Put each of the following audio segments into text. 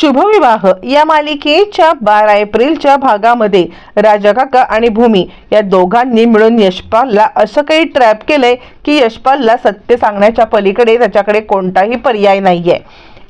शुभविवाह. या मालिकेच्या बारा एप्रिलच्या भागामध्ये राजा काका आणि भूमी या दोघांनी मिळून यशपालला असं काही ट्रॅप केलंय की यशपालला सत्य सांगण्याच्या पलीकडे त्याच्याकडे कोणताही पर्याय नाहीये.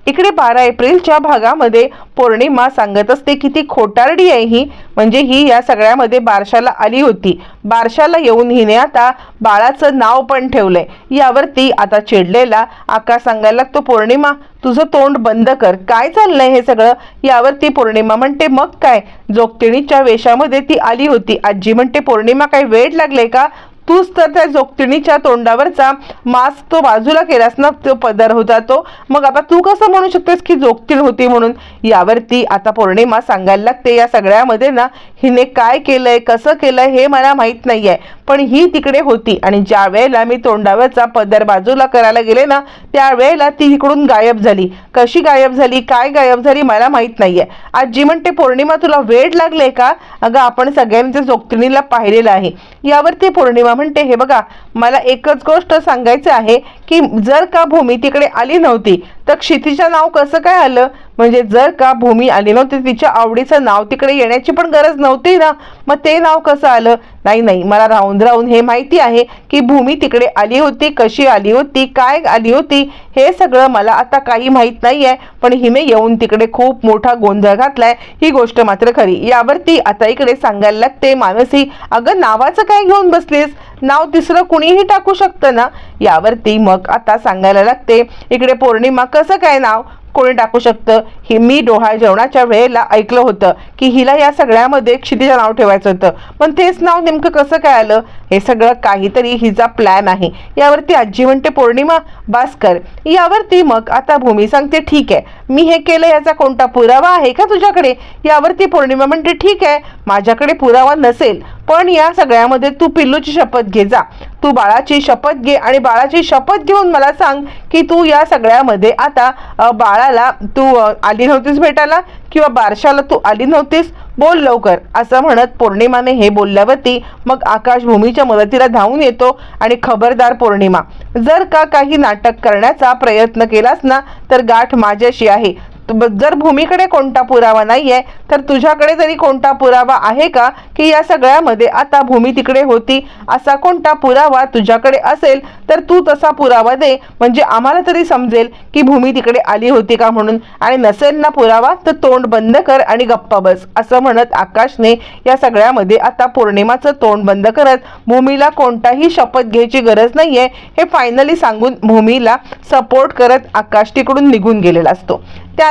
इकडे बारा एप्रिलच्या भागामध्ये पौर्णिमा सांगत असते की ती खोटारडी आहे ही. म्हणजे ही या सगळ्यामध्ये बारशाला आली होती. बारशाला येऊन हिने आता बाळाचं नाव पण ठेवलंय. यावरती आता चिडलेला आकाश सांगायला लागतो पौर्णिमा तुझं तोंड बंद कर. काय चाललंय हे सगळं? यावरती पौर्णिमा म्हणते मग काय? जोगतिणीच्या वेशामध्ये ती आली होती. आजी म्हणते पौर्णिमा काय वेळ लागले का? तूच तर त्या जोगतिणीच्या तोंडावरचा मास्क तो बाजूला केलास ना तो पदर होता तो. मग आता तू कसं म्हणू शकतेस की जोगतीण होती म्हणून? यावरती आता पौर्णिमा सांगायला लागते. या सगळ्यामध्ये ना हिने काय केलंय कसं केलंय हे मला माहीत नाहीये. पण ही तिकडे होती. आणि ज्या वेळेला मी तोंडावरचा पदर बाजूला करायला गेले ना त्यावेळेला ती इकडून गायब झाली. कशी गायब झाली? काय गायब झाली मला माहीत नाहीये. आजी म्हणते पौर्णिमा तुला वेळ लागले का? अगं आपण सगळ्यांच्या जोगतिणीला पाहिलेलं आहे. यावरती पौर्णिमा म्हणते हे बघा मला एकच गोष्ट सांगायचं आहे की जर का भूमी तिकडे आली नव्हती तर क्षितीचं नाव कसं काय आलं? म्हणजे जर का भूमी आली नव्हती तिच्या आवडीचं नाव तिकडे येण्याची पण गरज नव्हती ना मग ते नाव कसं आलं? नाही नाही मला राहून राहून हे माहिती आहे की भूमी तिकडे आली होती कशी आली होती काय आली होती हे सगळं मला आता काही माहीत नाही आहे पण हिने येऊन तिकडे खूप मोठा गोंधळ घातलाय ही गोष्ट मात्र खरी. यावरती आता इकडे सांगायला लागते मानसी अगं नावाचं काय घेऊन बसलीस? नाव तिसरं कुणीही टाकू शकतं ना? यावरती मग आता सांगायला लागते. इकडे पौर्णिमा कसं काय नाव? कोणी टाकू शकतं? ही मी डोहाळ जेवणाच्या वेळेला ऐकलं होतं की हिला या सगळ्यामध्ये क्षितिजा नाव ठेवायचं होतं. पण तेच नाव नेमकं कसं काय आलं? हे सगळं काहीतरी हिचा प्लॅन आहे. यावरती आजी म्हणते पौर्णिमा भास्कर यावरती मग आता भूमी सांगते ठीक आहे. मी हे केलं याचा कोणता पुरावा आहे का तुझ्याकडे? यावरती पौर्णिमा म्हणते ठीक आहे. माझ्याकडे पुरावा नसेल. पण या सगळ्यामध्ये तू पिल्लूची शपथ घे जा. तू बाळाची शपथ घे आणि बाळाची शपथ घेऊन मला सांग की तू या सगळ्यामध्ये आता बाळाला तू आली नव्हतीस भेटायला किंवा बारशाला तू आली नव्हतीस? बोल लवकर. असं म्हणत पौर्णिमाने हे बोलल्यावरती मग आकाश भूमीच्या मदतीला धावून येतो आणि खबरदार पौर्णिमा. जर का काही नाटक करण्याचा प्रयत्न केलास ना तर गाठ माझ्याशी आहे. जर भूमीकडे कोणता पुरावा नाहीये तर तुझ्याकडे तरी कोणता पुरावा आहे का की या सगळ्यामध्ये आता भूमी तिकडे होती असा कोणता पुरावा तुझ्याकडे असेल तर तू तसा पुरावा दे. म्हणजे आम्हाला तरी समजेल की भूमी तिकडे आली होती का म्हणून. आणि नसेल ना पुरावा तर तोंड बंद कर आणि गप्पा बस असं म्हणत आकाशने या सगळ्यामध्ये आता पौर्णिमाचं तोंड बंद करत भूमीला कोणताही शपथ घ्यायची गरज नाहीये हे फायनली सांगून भूमीला सपोर्ट करत आकाश तिकडून निघून गेलेला असतो.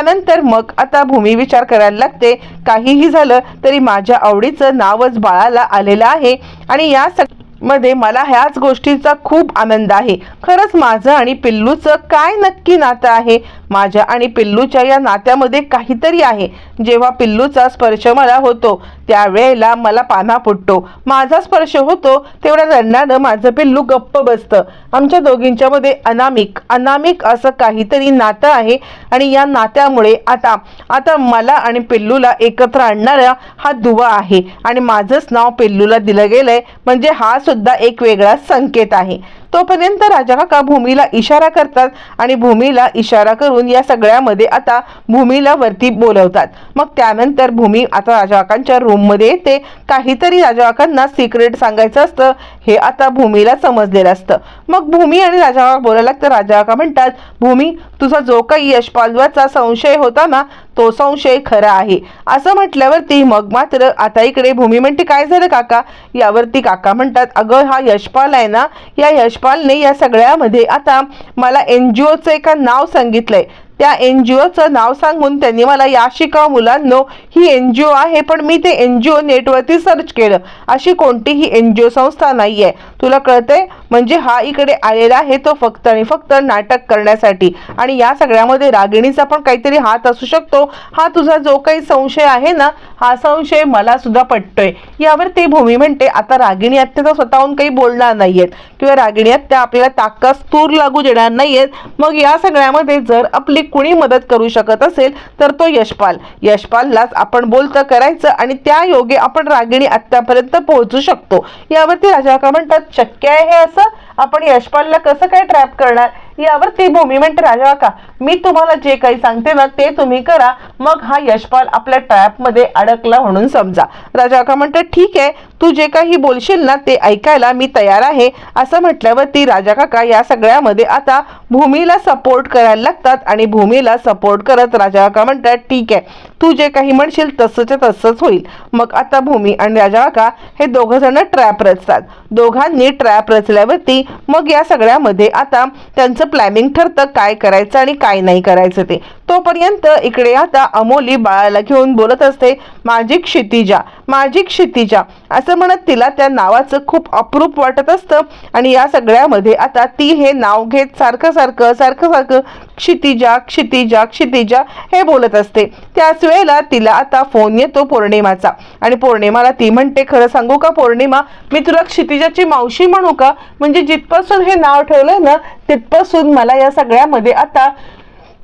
त्यानंतर मग आता भूमी विचार करायला लागते. काहीही झालं तरी माझ्या आवडीचं नावच बाळाला आलेलं आहे. आणि या सग मध्ये मला ह्याच गोष्टीचा खूप आनंद आहे. खरंच माझं आणि पिल्लूचं काय नक्की नातं आहे? माझ्या आणि पिल्लूच्या या नात्यामध्ये काहीतरी आहे. जेव्हा पिल्लूचा स्पर्श मला होतो त्यावेळेला मला पाना फुटतो. माझा स्पर्श होतो तेवढ्या रडणानं माझं पिल्लू गप्प बसतं. आमच्या दोघींच्या मध्ये अनामिक अनामिक असं काहीतरी नातं आहे आणि या नात्यामुळे आता आता मला आणि पिल्लूला एकत्र आणणारा हा दुवा आहे. आणि माझंच नाव पिल्लूला दिलं गेलंय. म्हणजे हा सुद्धा एक वेगळा संकेत आहे. तोपर्यंत राजा काका भूमीला इशारा करतात आणि भूमीला इशारा करून या सगळ्यामध्ये आता भूमीला वरती बोलवतात. मग त्यानंतर भूमी आता राजा काकांच्या रूममध्ये येते. काहीतरी राजा काकांना सिक्रेट सांगायचं असतं. हे आता भूमीला समजलेलं असतं. मग भूमी आणि राजा काका बोलायला लागतं राजा काका म्हणतात भूमी तुझा जो काही यशपालवाचा संशय होता ना तो संशय खरा आहे. असं म्हटल्यावरती मग मात्र आता इकडे भूमी म्हणते काय झालं काका? यावरती काका म्हणतात अगं हा यशपाल आहे ना या यश यशपालने या सगळ्यामध्ये आता मला एन जी ओचं एका नाव सांगितलंय. त्या एन जी ओचं नाव सांगून त्यांनी मला या शिकाव मुलांनो ही एन जी ओ आहे पण मी ते एन जी ओ नेटवरती सर्च केलं. अशी कोणतीही एन जी ओ संस्था नाही आहे तुला कळतंय? म्हणजे हा इकडे आलेला आहे तो फक्त आणि फक्त नाटक करण्यासाठी. आणि या सगळ्यामध्ये रागिणीचा पण काहीतरी हात असू शकतो. हा तुझा जो काही संशय आहे ना हा संशय मला सुद्धा पटतोय. यावर ते भूमी म्हणते आता रागिणी आत्या तर स्वतःहून काही बोलणार नाहीयेत. किंवा रागिणी आत्या आपल्याला ताकास तूर लागू देणार नाहीयेत. मग या सगळ्यामध्ये जर आपली कुणी मदत करू शकत असेल तर तो यशपाल. यशपाललाच आपण बोलतं करायचं आणि त्या योगे आपण रागिणी आत्तापर्यंत पोहोचू शकतो. यावरती राजा का म्हणतात शक्य आहे हे असं? आपण यशपालला कसं काय ट्रॅप करणार? यावर ती भूमी म्हणते राजा काका मी तुम्हाला जे काही सांगते ना ते तुम्ही करा. मग हा यशपाल आपल्या ट्रॅपमध्ये अडकला म्हणून समजा. राजा का म्हणतात ठीक आहे तू जे काही बोलशील ना ते ऐकायला मी तयार आहे. असं म्हटल्यावर ती राजा काका या सगळ्यामध्ये आता भूमीला सपोर्ट करायला लागतात आणि भूमीला सपोर्ट करत राजा काका म्हणतात ठीक आहे तू जे काही म्हणशील तसंच्या तसंच होईल. मग आता भूमी आणि राजा काका हे दोघं जण ट्रॅप रचतात. दोघांनी ट्रॅप रचल्यावरती मग या सगळ्यामध्ये आता त्यांचं प्लॅनिंग ठरतं काय करायचं आणि काय नाही करायचं ते. तोपर्यंत इकडे आता अमोली बाळाला घेऊन बोलत असते माझी क्षितिजा माझी क्षितिजा. असं म्हणत तिला त्या नावाचं खूप अप्रूप वाटत असतं आणि या सगळ्यामध्ये आता ती हे नाव घेत सारखं सारखं सारखं सारखं क्षितिजा क्षितिजा क्षितिजा हे बोलत असते. त्याच वेळेला तिला आता फोन येतो पौर्णिमाचा. आणि पौर्णिमाला ती म्हणते खरं सांगू का पौर्णिमा? मी तुला क्षितिजाची मावशी म्हणू का? म्हणजे जिथपासून हे नाव ठेवलंय ना तिथपासून मला या सगळ्यामध्ये आता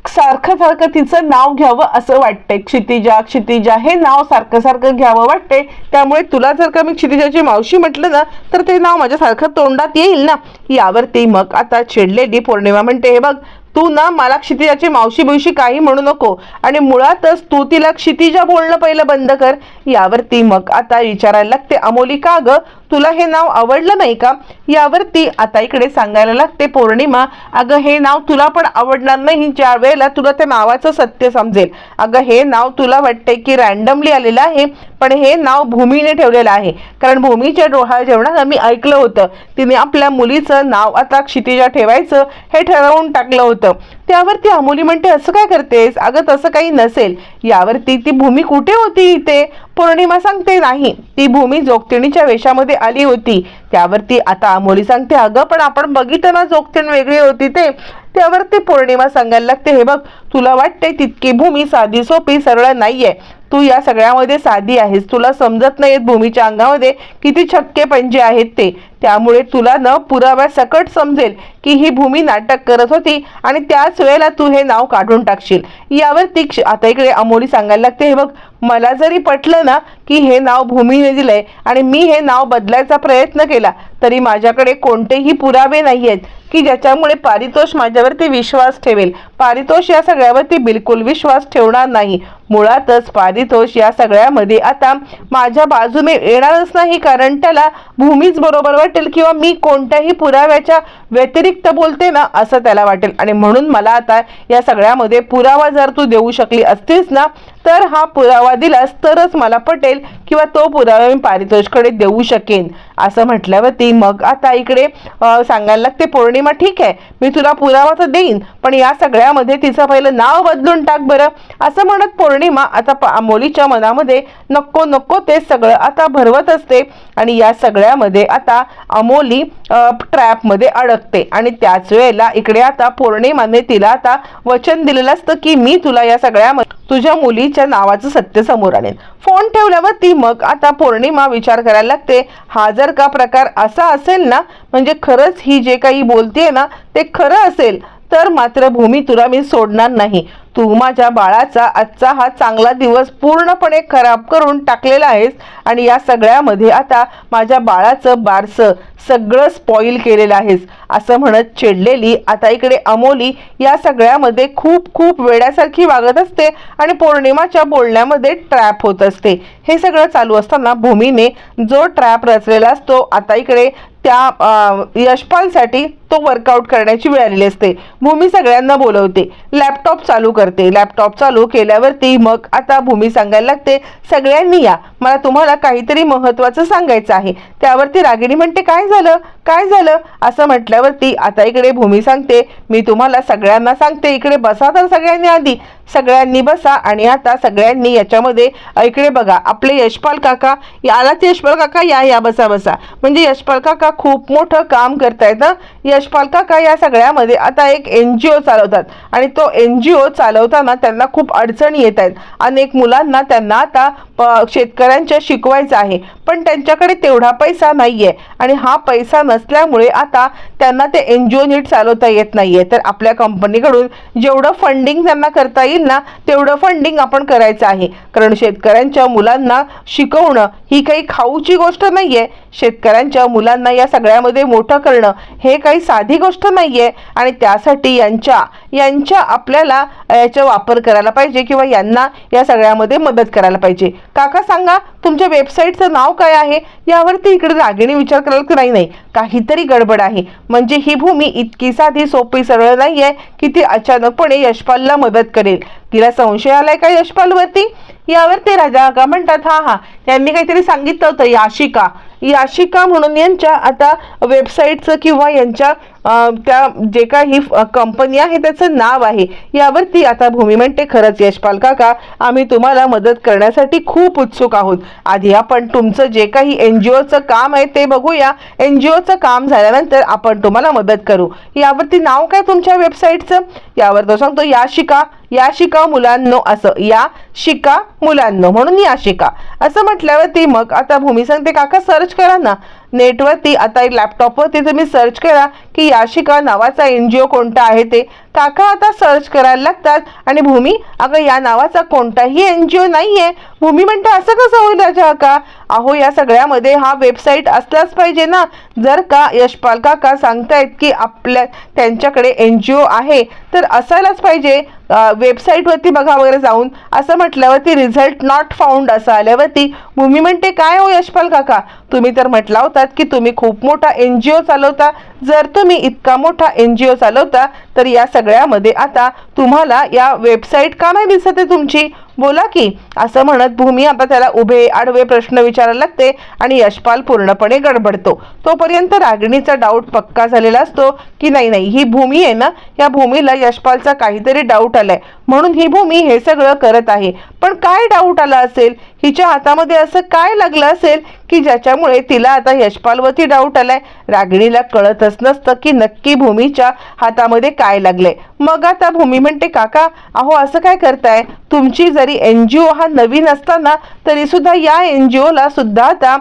सारखं सारखं तिचं नाव घ्यावं असं वाटतंय. क्षितिजा क्षितिजा हे नाव सारखं सारखं घ्यावं वाटते त्यामुळे तुला जर का मी क्षितिजाची मावशी म्हटलं ना तर ते नाव माझ्यासारखं तोंडात येईल ना. यावरती मग आता चिडलेली पौर्णिमा म्हणते हे बघ तू ना मला क्षितिजाची मावशी बिवशी काही म्हणू नको. आणि मुळातच तू तिला क्षितिजा बोलणं पहिलं बंद कर. यावरती मग आता विचारायला लागते अमोली का ग तुला हे नाव आवडलं नाही का? यावरती आता इकडे सांगायला लागते पौर्णिमा. अगं हे नाव तुला पण आवडणार नाही. ज्या वेळेला तुला त्या नावाचं सत्य समजेल. अगं हे नाव तुला वाटतंय की रॅन्डमली आलेलं आहे पण हे नाव भूमीने ठेवलेलं आहे. कारण भूमीच्या डोहा जेवणाला मी ऐकलं होतं. तिने आपल्या मुलीचं नाव आता क्षितिजा ठेवायचं हे ठरवून टाकलं होतं. त्यावरती अमोली म्हणते असं काय करतेस? अगं तसं काही नसेल. यावरती ती भूमी कुठे होती इथे? पौर्णिमा सांगते नाही. ती भूमी जोगतिणीच्या वेशामध्ये आली होती. त्यावरती आता अमोली सांगते अगं पण आपण बघितलं ना जोगतीण वेगळी होती ते. त्यावरती पौर्णिमा सांगायला लागते हे बघ तुला वाटते तितकी भूमी साधी सोपी सरळ नाहीये. तू या सगळ्यामध्ये साधी आहेस. तुला समजत नाहीत भूमीच्या अंगामध्ये किती छक्के पंजे आहेत ते. त्यामुळे तुला न पुराव्या सकट समजेल की ही भूमी नाटक करत होती आणि त्याच वेळेला तू हे नाव काढून टाकशील. यावर ती आता इकडे अमोली सांगायला लागते हे बघ मला जरी पटलं ना की हे नाव भूमीने दिलंय आणि मी हे नाव बदलायचा प्रयत्न केला तरी माझ्याकडे कोणतेही पुरावे नाही आहेत की ज्याच्यामुळे पारितोष माझ्यावरती विश्वास ठेवेल. पारितोष या सगळ्यावरती बिलकुल विश्वास ठेवणार नाही. मुळातच पारितोष या सगळ्यामध्ये आता माझ्या बाजूने येणारच नाही कारण त्याला भूमीच बरोबर वाटेल किंवा मी कोणत्याही पुराव्याच्या व्यतिरिक्त बोलते ना असं त्याला वाटेल. आणि म्हणून मला आता या सगळ्यामध्ये पुरावा जर तू देऊ शकली असतीस ना तर हा पुरावा दिलास तरच मला पटेल किंवा तो पुरावा मी पारितोषकडे देऊ शकेन. असं म्हटल्यावरती मग आता इकडे सांगायला लागते पौर्णिमा ठीक आहे मी तुला पुरावा तर देईन पण या सगळ्यामध्ये तिचं पहिलं नाव बदलून टाक बरं. असं म्हणत पौर्णिमा आता प- मनामध्ये नको नको ते सगळं आता भरवत असते. आणि या सगळ्यामध्ये आता अमोली ट्रॅपमध्ये अडकते. आणि त्याच वेळेला इकडे आता पौर्णिमाने तिला आता वचन दिलेलं असतं की मी तुला या सगळ्या तुझ्या मुलीच्या नावाचं सत्य समोर आणेन. फोन ठेवल्यावर ती मग आता पौर्णिमा विचार करायला लागते. हा जर का प्रकार असा असेल ना म्हणजे खरंच ही जे काही बोलतेय ना ते खरं असेल तर मात्र भूमी तुला मी सोडणार नाही. तू माझ्या बाळाचा आजचा हा चांगला दिवस पूर्णपणे खराब करून टाकलेला आहेस. आणि या सगळ्यामध्ये आता माझ्या बाळाचं बारसं सगळं स्पॉईल केलेलं आहेस. असं म्हणत चिडलेली आता इकडे अमोली या सगळ्यामध्ये खूप खूप वेड्यासारखी वागत असते आणि पौर्णिमाच्या बोलण्यामध्ये ट्रॅप होत असते. हे सगळं चालू असताना भूमीने जो ट्रॅप रचलेला असतो आता इकडे त्या यशपालसाठी तो वर्कआउट करण्याची वेळ आलेली असते. भूमी सगळ्यांना बोलवते. लॅपटॉप चालू करते. लॅपटॉप चालू केल्यावरती मग आता भूमी सांगायला लागते सगळ्यांनी या. मला तुम्हाला काहीतरी महत्त्वाचं सांगायचं आहे. त्यावरती रागिणी म्हणते काय झालं? काय झालं? असं म्हटल्यावरती आता इकडे भूमी सांगते मी तुम्हाला सगळ्यांना सांगते इकडे बसा तर सगळ्यांनी आधी. सगळ्यांनी बसा आणि आता सगळ्यांनी याच्यामध्ये इकडे बघा आपले यशपाल काका यालाच यशपाल काका या या बसा बसा. म्हणजे यशपाल काका खूप मोठं काम करतायत ना यशपाल काका या सगळ्यामध्ये आता एक एन जी ओ चालवतात आणि तो एन जी ओ चालवताना त्यांना खूप अडचणी येत आहेत अनेक मुलांना त्यांना आता प- शेतकऱ्या सगळ्यांच्या शिकवायचं आहे. पण त्यांच्याकडे तेवढा पैसा नाहीये. आणि हा पैसा नसल्यामुळे आता त्यांना ते एन जी ओ नीट चालवता येत नाहीये. तर आपल्या कंपनीकडून जेवढं फंडिंग त्यांना करता येईल ना तेवढं फंडिंग आपण करायचं आहे. कारण शेतकऱ्यांच्या मुलांना शिकवणं ही काही खाऊची गोष्ट नाहीये. शेतकऱ्यांच्या मुलांना या सगळ्यामध्ये मोठं करणं हे काही साधी गोष्ट नाहीये. आणि त्यासाठी यांच्या यांच्या आपल्याला याचा वापर करायला पाहिजे किंवा यांना या सगळ्यामध्ये मदत करायला पाहिजे. काका सांगा तुमच्या वेबसाईटचं नाव काय आहे? यावरती इकडे रागिणी विचार करायला की नाही नाही. काहीतरी गडबड आहे. म्हणजे ही भूमी इतकी साधी सोपी सरळ नाही आहे की ती अचानकपणे यशपालला मदत करेल. तिला संशय आलाय का यशपालवरती? यावरती राजा का म्हणतात हा हा. यांनी काहीतरी सांगितलं होतं याशिका. याशिका म्हणून यांच्या आता वेबसाईटचं किंवा यांच्या त्या जे काही कंपनी आहे त्याचं नाव आहे. यावरती आता भूमी म्हणते खरंच यशपाल काका आम्ही तुम्हाला मदत करण्यासाठी खूप उत्सुक आहोत. आधी आपण तुमचं जे काही एन जी ओचं काम आहे ते बघूया. एन जी ओचं काम झाल्यानंतर आपण तुम्हाला मदत करू. यावरती नाव काय तुमच्या वेबसाईटचं यावर तो सांगतो याशिका या शिका मुलांनो असं या शिका मुलांनो म्हणून या शिका. असं म्हटल्यावरती मग आता भूमी सांगते काका सर्च करा ना. नेटवरती आता लॅपटॉपवरती तुम्ही सर्च करा की याशिका नावाचा एन जी ओ कोणता आहे ते. काका आता सर्च करायला लागतात आणि भूमी अगं या नावाचा कोणताही एन जी ओ नाही आहे भूमी म्हणते असं कसं होईल राजा का अहो या सगळ्यामध्ये हा वेबसाईट असलाच पाहिजे ना. जर का यशपाल काका सांगतायत की आपल्या त्यांच्याकडे एन जी ओ आहे तर असायलाच पाहिजे. वेबसाईटवरती बघा वगैरे जाऊन. असं म्हटल्यावरती रिझल्ट नॉट फाउंड असं आल्यावरती भूमी म्हणते काय हो यशपाल काका? तुम्ही तर म्हटला होतात की तुम्ही खूप मोठा एन जी ओ चालवता. जर तुम्ही इतका मोठा एन जी ओ चालवता तर या सगळ्यामध्ये आता तुम्हाला या वेबसाईट का नाही दिसत आहे तुमची? बोला की असं म्हणत भूमी आता त्याला उभे आडवे प्रश्न विचारायला लागते आणि यशपाल पूर्णपणे गडबडतो. तोपर्यंत रागिणीचा डाऊट पक्का झालेला असतो की नाही नाही ही भूमी आहे ना? या भूमीला यशपालचा काहीतरी डाऊट आलाय. म्हणून ही भूमी हे सगळं करत आहे. पण काय डाऊट आला असेल? हिच्या हातामध्ये असं काय लागलं असेल की ज्याच्यामुळे तिला आता यशपालवरती डाऊट आलाय? रागिणीला कळतच नसतं की नक्की भूमीच्या हातामध्ये काय लागलंय. मग आता भूमी म्हणते काका अहो असं काय करताय? तुमची जरी एन जी ओ हा नवीन असताना तरी सुद्धा या एन जी ओला सुद्धा आता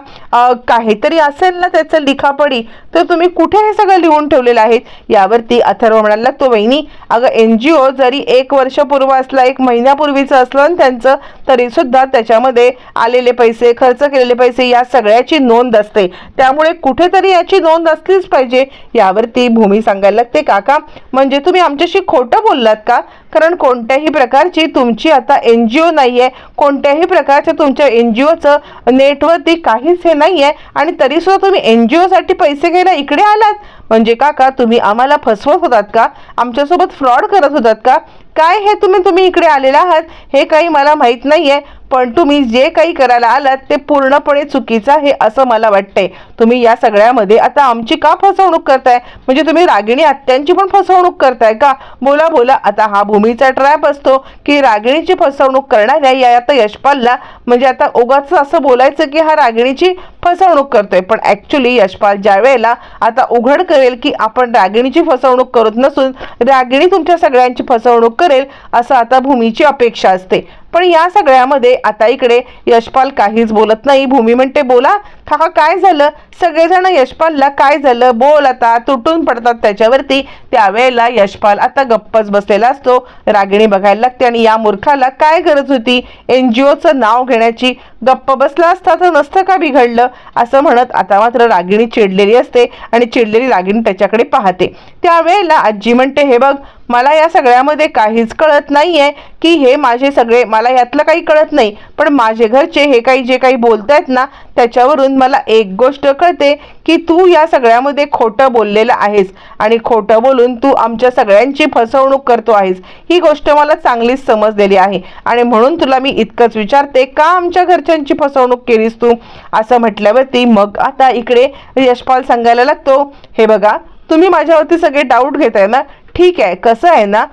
काहीतरी असेल ना त्याचं लिखापडी तर तुम्ही कुठे हे सगळं लिहून ठेवलेलं आहे यावरती अथर्व म्हणायला लागतो वहिनी अगं एन जी ओ जरी एक वर्षपूर्व असला एक महिन्यापूर्वीचं असलं ना त्यांचं तरी सुद्धा त्याच्यामध्ये आलेले पैसे खर्च केलेले पैसे या सगळ्याची नोंद असते. त्यामुळे कुठेतरी याची नोंद असलीच पाहिजे. यावरती भूमी सांगायला लागते काका म्हणजे तुम्ही आमच्याशी खोटं बोललात का? कारण कोणत्याही प्रकारची तुमची आता एन जी ओ नाही आहे कोणत्याही प्रकारच्या तुमच्या एन जी ओचं नेटवरती काहीच हे नाही आहे आणि तरीसुद्धा तुम्ही एन जी ओसाठी पैसे घ्यायला इकडे आलात. म्हणजे काका तुम्ही आम्हाला फसवत होतात का? आमच्यासोबत फ्रॉड करत होतात का? काय हे तुम्ही तुम्ही इकडे आलेला आहात? हे काही मला माहीत नाही आहे पण तुम्ही जे काही करायला आलात ते पूर्णपणे चुकीचं आहे असं मला वाटतंय. तुम्ही या सगळ्यामध्ये आता आमची का फसवणूक करताय? म्हणजे तुम्ही रागिणी आत्यांची पण फसवणूक करताय का? बोला बोला. आता हा भूमीचा ट्रॅप असतो की रागिणीची फसवणूक करणाऱ्या या आता यशपालला म्हणजे आता ओगाच असं बोलायचं की हा रागिणीची फसवणूक करतोय. पण ऍक्च्युली यशपाल ज्या वेळेला आता उघड करेल की आपण रागिणीची फसवणूक करत नसून रागिणी तुमच्या सगळ्यांची फसवणूक करेल असं आता भूमीची अपेक्षा असते. पण या सगळ्यामध्ये आता इकडे यशपाल काहीच बोलत नाही. भूमी म्हणते बोला काका काय झालं? सगळेजण यशपालला काय झालं? बोल आता तुटून पडतात त्याच्यावरती. त्यावेळेला यशपाल आता गप्पच बसलेला असतो. रागिणी बघायला लागते आणि या मूर्खाला काय गरज होती? एन जी ओचं नाव घेण्याची गप्प बसला असता तर नसतं का बिघडलं? असं म्हणत आता मात्र रागिणी चिडलेली असते आणि चिडलेली रागिणी त्याच्याकडे पाहते. त्यावेळेला आजी म्हणते हे बघ मला या सगळ्यामध्ये काहीच कळत नाही आहे की हे माझे सगळे मला यातलं काही कळत नाही. पण माझे घरचे हे काही जे काही बोलत आहेत ना त्याच्यावरून मला एक गोष्ट कळते की तू या सगळ्यामध्ये खोटं बोललेलं आहेस. आणि खोटं बोलून तू आमच्या सगळ्यांची फसवणूक करतो आहेस. ही गोष्ट मला चांगलीच समजलेली आहे. आणि म्हणून तुला मी इतकंच विचारते का आमच्या घरच्यांची फसवणूक केलीस तू? असं म्हटल्यावरती मग आता इकडे यशपाल सांगायला लागतो हे बघा तुम्ही माझ्यावरती सगळे डाऊट घेताय ना? ठीक आहे. कसं आहे ना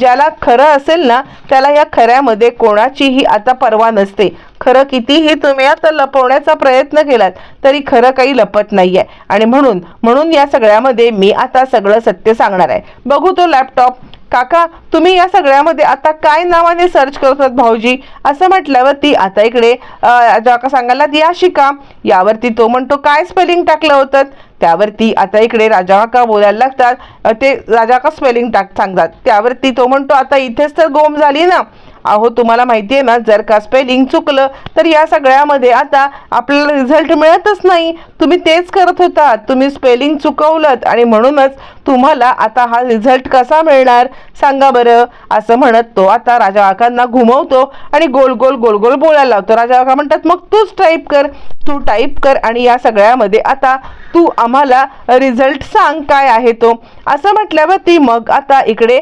ज्याला खरं असेल ना त्याला या खऱ्यामध्ये कोणाचीही आता पर्वा नसते. खरं कितीही तुम्ही आता लपवण्याचा प्रयत्न केलात तरी खरं काही लपत नाहीये. आणि म्हणून म्हणून या सगळ्यामध्ये मी आता सगळं सत्य सांगणार आहे. बघू तो लॅपटॉप काका तुम्ही या सगळ्यामध्ये आता काय नावाने सर्च करतात भाऊजी? असं म्हटल्यावर ती आता इकडे अं, सांगायला या शिका. यावरती तो म्हणतो काय स्पेलिंग टाकलं होतं? त्यावरती आता इकडे राजा का बोलायला लागतात. ते राजा का स्पेलिंग टाक सांगतात. त्यावरती तो म्हणतो आता इथेच तर गोम झाली ना. अहो तुम्हाला माहिती आहे ना जर का स्पेलिंग चुकलं तर या सगळ्यामध्ये आता आपल्याला रिझल्ट मिळतच नाही. तुम्ही तेच करत होता तुम्ही स्पेलिंग चुकवलं आणि म्हणूनच तुम्हाला आता हा रिझल्ट कसा मिळणार? सांगा बरं असं म्हणत तो आता राजा काकांना घुमवतो आणि गोल गोल गोल गोल बोलायला लावतो. राजा काका म्हणतात मग तूच टाईप कर तू टाईप कर आणि या सगळ्यामध्ये आता तू आम्हाला रिझल्ट सांग काय आहे तो. असं म्हटल्यावरती मग आता इकडे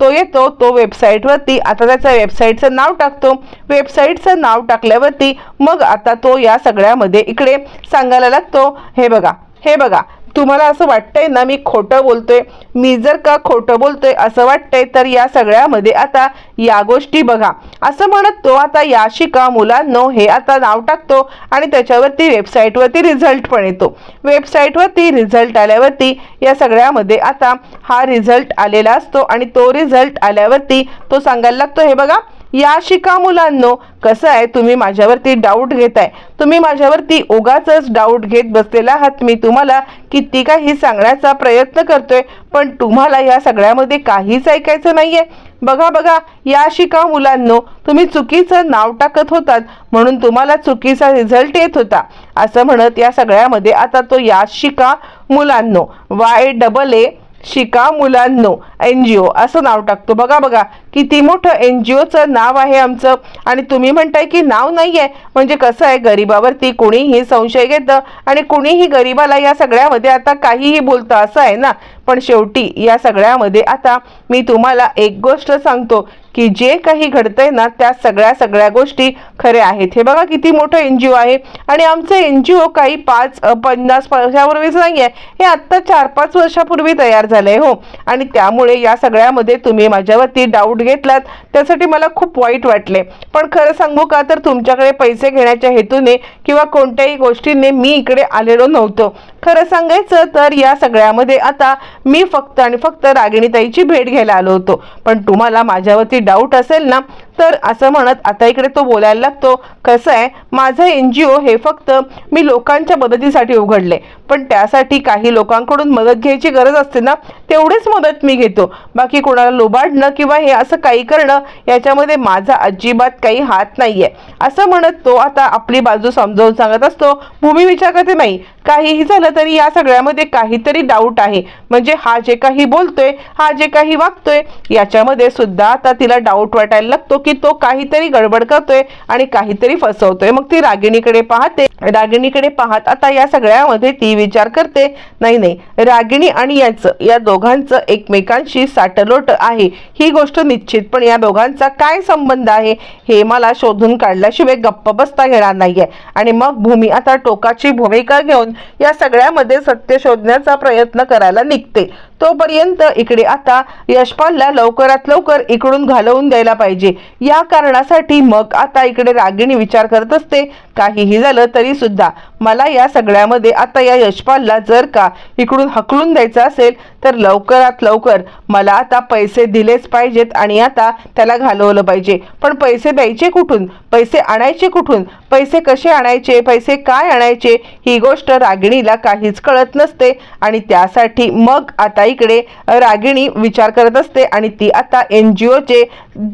तो येतो तो वेबसाईटवरती आता त्याचं वेबसाईटचं नाव टाकतो. वेबसाईटचं नाव टाकल्यावरती मग आता तो या सगळ्यामध्ये इकडे सांगायला लागतो. हे बघा हे बघा. तुम्हाला असं वाटतंय ना मी खोटं बोलतोय? मी जर का खोटं बोलतोय असं वाटतंय तर या सगळ्यामध्ये आता या गोष्टी बघा. असं म्हणत तो आता याशिका मुलांनो हे आता नाव टाकतो आणि त्याच्यावरती वेबसाईटवरती रिझल्ट पण येतो. वेबसाईटवरती रिझल्ट आल्यावरती या सगळ्यामध्ये आता हा रिझल्ट आलेला असतो आणि तो रिझल्ट आल्यावरती तो सांगायला लागतो हे बघा या शिका मुलांनो कसं आहे तुम्ही माझ्यावरती डाऊट घेताय. तुम्ही माझ्यावरती उगाच डाऊट घेत बसलेला आहात. मी तुम्हाला किती काही सांगण्याचा प्रयत्न करतोय पण तुम्हाला या सगळ्यामध्ये काहीच ऐकायचं नाहीये. बघा बघा या शिका मुलांनो तुम्ही चुकीचं नाव टाकत होतात म्हणून तुम्हाला चुकीचा रिझल्ट येत होता. असं म्हणत या सगळ्यामध्ये आता तो या शिका मुलांनो वाय डबल ए शिका मुलांनो एन जी ओ असं नाव टाकतो. बघा बघा किती मोठं एन जी ओचं नाव आहे आमचं. आणि तुम्ही म्हणताय की नाव नाही आहे म्हणजे कसं आहे गरिबावरती कोणीही संशय घेतं आणि कुणीही गरिबाला या सगळ्यामध्ये आता काहीही बोलतं असं आहे ना? पण शेवटी या सगळ्यामध्ये आता मी तुम्हाला एक गोष्ट सांगतो. की जे काही घडतंय ना त्या सगळ्या सगळ्या गोष्टी खऱ्या आहेत. हे बघा किती मोठं एन जी ओ आहे. आणि आमचं एन जी ओ काही पाच पन्नास वर्षापूर्वीच नाही आहे हे आत्ता चार पाच वर्षापूर्वी तयार झालंय हो. आणि त्यामुळे या सगळ्यामध्ये तुम्ही माझ्यावरती डाऊट घेतलात. त्यासाठी मला खूप वाईट वाटले पण खरं सांगू का तर तुमच्याकडे पैसे घेण्याच्या हेतूने किंवा कोणत्याही गोष्टीने मी इकडे आलेलो नव्हतो. खरं सांगायचं तर या सगळ्यामध्ये आता मी फक्त आणि फक्त रागिणीताईची भेट घ्यायला आलो होतो. पण तुम्हाला माझ्यावरती डाऊट असेल ना तर असं म्हणत आता इकडे तो बोलायला लागतो कसं आहे? माझं एन जी ओ हे फक्त मी लोकांच्या मदतीसाठी उघडले. पण त्यासाठी काही लोकांकडून मदत घ्यायची गरज असते ना तेवढीच मदत मी घेतो. बाकी कोणाला लोबाडणं किंवा हे असं काही करणं याच्यामध्ये माझा अजिबात काही हात नाहीये. असं म्हणत तो आता आपली बाजू समजावून सांगत असतो भूमी विचार करते नाही. काहीही झालं तरी या सगळ्यामध्ये काहीतरी डाऊट आहे. म्हणजे हा जे काही बोलतोय हा जे काही वागतोय याच्यामध्ये सुद्धा आता तिला डाऊट वाटायला लागतो की तो काहीतरी गडबड करतोय आणि काहीतरी फसवतोय. मग ती रागिणीकडे पाहते. रागिणीकडे पाहत आता या सगळ्यामध्ये ती विचार करते नाही नाही रागिणी आणि याचं या दोघांचं एकमेकांशी साटलोट आहे. ही गोष्ट निश्चित पण या दोघांचा काय संबंध आहे? हे मला शोधून काढल्याशिवाय गप्प बसता येणार नाहीये. आणि मग भूमी आता टोकाची भूमिका घेऊन या सगळ्यामध्ये सत्य शोधण्याचा प्रयत्न करायला निघते. तोपर्यंत इकडे आता यशपालला लवकरात लवकर इकडून घालवून द्यायला पाहिजे. या कारणासाठी मग आता इकडे रागिणी विचार करत असते. काहीही झालं तरी सुद्धा मला या सगळ्यामध्ये आता या यशपालला जर का इकडून हकलून द्यायचं असेल तर लवकरात लवकर मला आता पैसे दिलेच पाहिजेत आणि आता त्याला घालवलं पाहिजे. पण पैसे द्यायचे कुठून? पैसे आणायचे कुठून? पैसे कसे आणायचे? पैसे काय आणायचे? ही गोष्ट रागिणीला काहीच कळत नसते आणि त्यासाठी मग आता इकडे रागिणी विचार करत असते आणि ती आता एन जी ओचे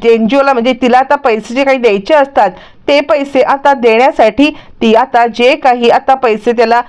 एन जी ओला म्हणजे तिला आता पैसे जे काही द्यायचे असतात ते पैसे आता देण्यासाठी ती आता जे काही आता पैसे त्याला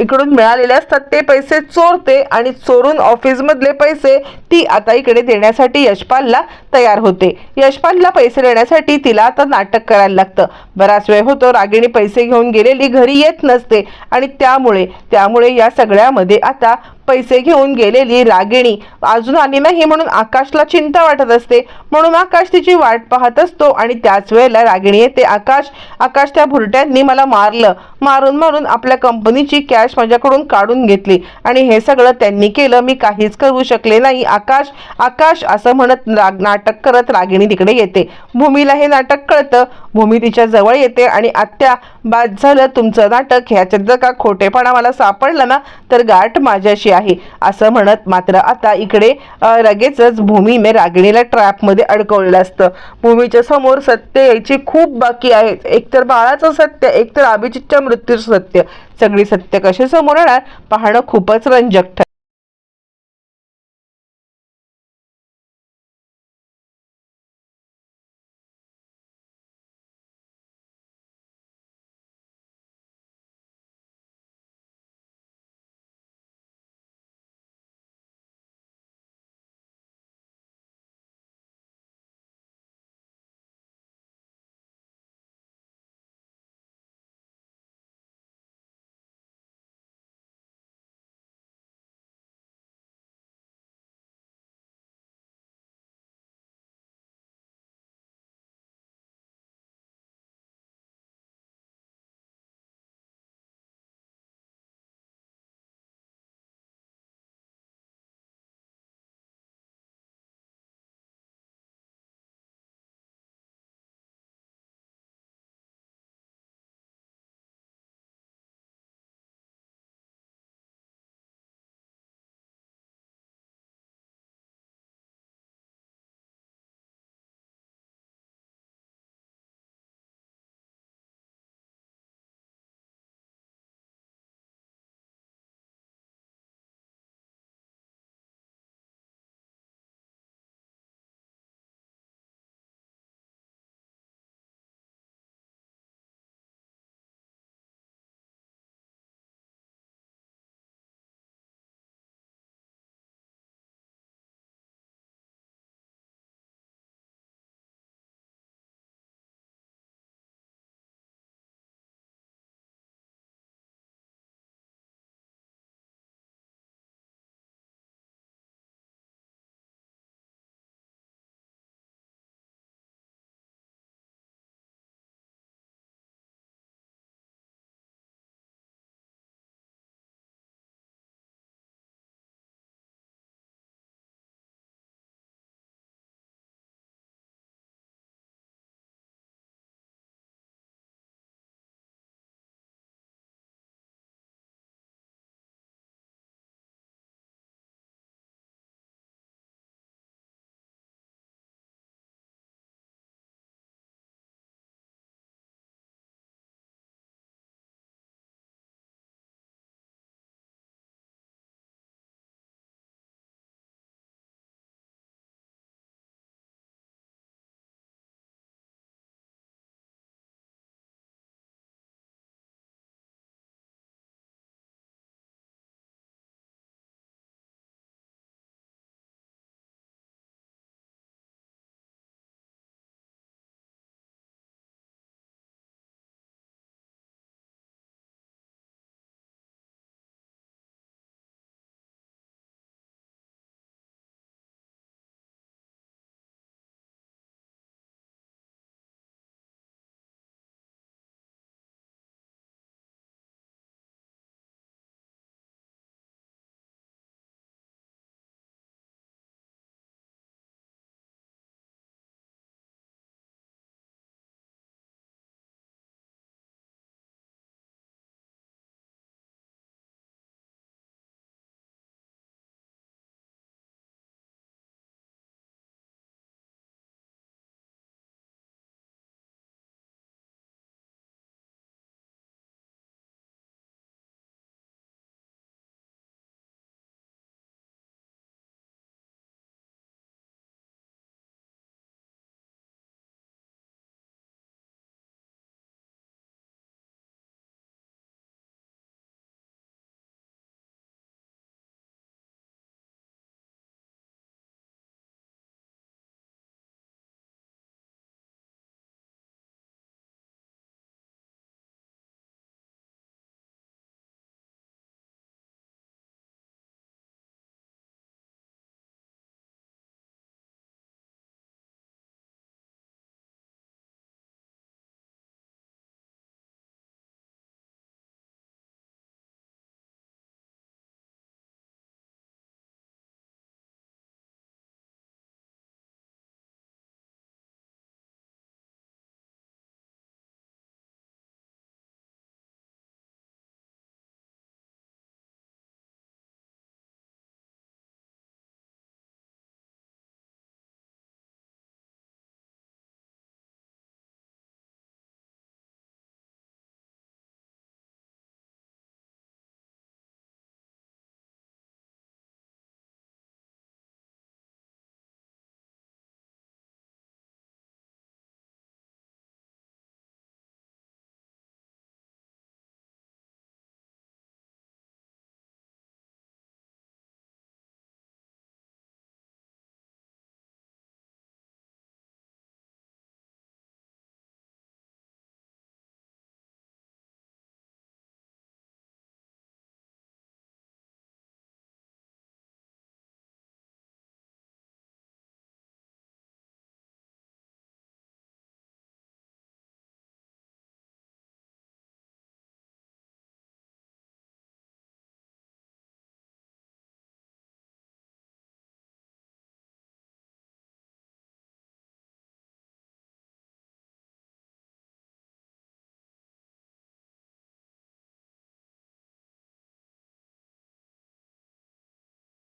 इकडून मिळालेले असतात ते पैसे चोरते आणि चोरून ऑफिसमधले पैसे ती आता इकडे देण्यासाठी यशपालला तयार होते. यशपालला पैसे देण्यासाठी तिला आता नाटक करायला लागतं. बराच वेळ होतो रागिणी पैसे घेऊन गेलेली घरी येत नसते आणि त्यामुळे त्यामुळे या सगळ्यामध्ये आता पैसे घेऊन गेलेली रागिणी. अजून आली नाही म्हणून आकाशला चिंता वाटत असते. म्हणून आकाश तिची वाट पाहत असतो आणि त्याच वेळेला रागिणी येते. आकाश आकाश त्या भुरट्यांनी मला मारलं. मारून मारून आपल्या कंपनीची कॅश माझ्याकडून काढून घेतली. आणि हे सगळं त्यांनी केलं. मी काहीच करू शकले नाही. आकाश आकाश असं म्हणत राग नाटक करत रागिणी तिकडे येते. भूमीला हे नाटक कळतं. भूमी तिच्या जवळ येते आणि आत्या बाद झालं तुमचं नाटक. ह्याच्यात जर का खोटेपणा मला सापडला ना तर गाठ माझ्याशी आहे. असं म्हणत मात्र आता इकडे लगेचच लगेचच भूमीने रागिणीला ट्रॅपमध्ये अडकवलेलं असतं. भूमीच्या समोर सत्य यायची खूप बाकी आहेत एकतर बाळाचं सत्य एकतर अभिजितच्या मृत्यूचं सत्य. सगळी सत्य कसे समोर येणार? पाहणं खूपच रंजक ठर